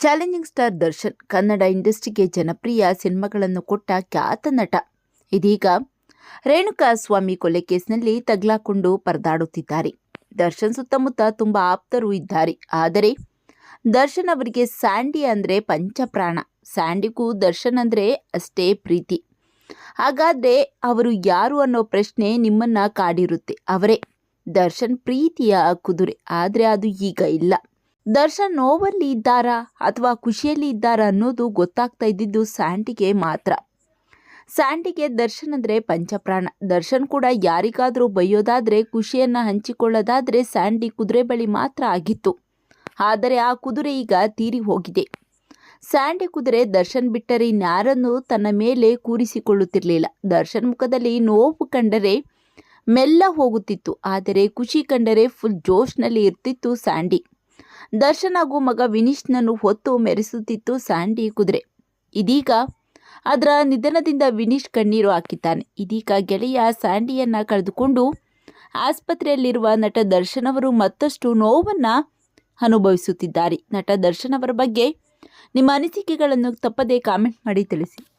Challenging star Darshan Kannada ಇಂಡಸ್ಟ್ರಿಗೆ ಜನಪ್ರಿಯ ಸಿನಿಮಾಗಳನ್ನು ಕೊಟ್ಟ ಖ್ಯಾತ ನಟ. ಇದೀಗ ರೇಣುಕಾ ಸ್ವಾಮಿ ಕೊಲೆ ಕೇಸ್ನಲ್ಲಿ ತಗ್ಲಾಕೊಂಡು ಪರದಾಡುತ್ತಿದ್ದಾರೆ. ದರ್ಶನ್ ಸುತ್ತಮುತ್ತ ತುಂಬ ಆಪ್ತರು ಇದ್ದಾರೆ. ಆದರೆ ದರ್ಶನ್ ಅವರಿಗೆ ಸ್ಯಾಂಡಿ ಅಂದರೆ ಪಂಚಪ್ರಾಣ. ಸ್ಯಾಂಡಿಗೂ ದರ್ಶನ್ ಅಂದರೆ ಅಷ್ಟೇ ಪ್ರೀತಿ. ಹಾಗಾದರೆ ಅವರು ಯಾರು ಅನ್ನೋ ಪ್ರಶ್ನೆ ನಿಮ್ಮನ್ನು ಕಾಡಿರುತ್ತೆ. ಅವರೇ. ದರ್ಶನ್ ಪ್ರೀತಿಯ ಕುದುರೆ. ಆದರೆ ಅದು ಈಗ ಇಲ್ಲ. ದರ್ಶನ್ ನೋವಲ್ಲಿ ಇದ್ದಾರಾ ಅಥವಾ ಖುಷಿಯಲ್ಲಿ ಇದ್ದಾರಾ ಅನ್ನೋದು ಗೊತ್ತಾಗ್ತಾ ಇದ್ದಿದ್ದು ಸ್ಯಾಂಡಿಗೆ ಮಾತ್ರ. ಸ್ಯಾಂಡಿಗೆ ದರ್ಶನ್ ಅಂದರೆ ಪಂಚಪ್ರಾಣ. ದರ್ಶನ್ ಕೂಡ ಯಾರಿಗಾದರೂ ಬೈಯೋದಾದರೆ, ಖುಷಿಯನ್ನು ಹಂಚಿಕೊಳ್ಳೋದಾದರೆ ಸ್ಯಾಂಡಿ ಕುದುರೆ ಬಳಿ ಮಾತ್ರ ಆಗಿತ್ತು. ಆದರೆ ಆ ಕುದುರೆ ಈಗ ತೀರಿ ಹೋಗಿದೆ. ಸ್ಯಾಂಡಿ ಕುದುರೆ ದರ್ಶನ್ ಬಿಟ್ಟರೆ ಇನ್ಯಾರನ್ನು ತನ್ನ ಮೇಲೆ ಕೂರಿಸಿಕೊಳ್ಳುತ್ತಿರಲಿಲ್ಲ. ದರ್ಶನ್ ಮುಖದಲ್ಲಿ ನೋವು ಕಂಡರೆ ಮೆಲ್ಲ ಹೋಗುತ್ತಿತ್ತು. ಆದರೆ ಖುಷಿ ಕಂಡರೆ ಫುಲ್ ಜೋಶ್ನಲ್ಲಿ ಇರ್ತಿತ್ತು ಸ್ಯಾಂಡಿ ದರ್ಶನ್ ಹಾಗೂ ಮಗ ವಿನೀಶ್ನನ್ನು ಹೊತ್ತು ಮೆರೆಸುತ್ತಿತ್ತು ಸ್ಯಾಂಡಿ ಕುದುರೆ. ಇದೀಗ ಅದರ ನಿಧನದಿಂದ ವಿನೀಶ್ ಕಣ್ಣೀರು ಹಾಕಿದ್ದಾನೆ. ಇದೀಗ ಗೆಳೆಯ ಸ್ಯಾಂಡಿಯನ್ನ ಕಳೆದುಕೊಂಡು ಆಸ್ಪತ್ರೆಯಲ್ಲಿರುವ ನಟ ದರ್ಶನ್ ಅವರು ಮತ್ತಷ್ಟು ನೋವನ್ನು ಅನುಭವಿಸುತ್ತಿದ್ದಾರೆ. ನಟ ದರ್ಶನ್ ಅವರ ಬಗ್ಗೆ ನಿಮ್ಮ ಅನಿಸಿಕೆಗಳನ್ನು ತಪ್ಪದೇ ಕಾಮೆಂಟ್ ಮಾಡಿ ತಿಳಿಸಿ.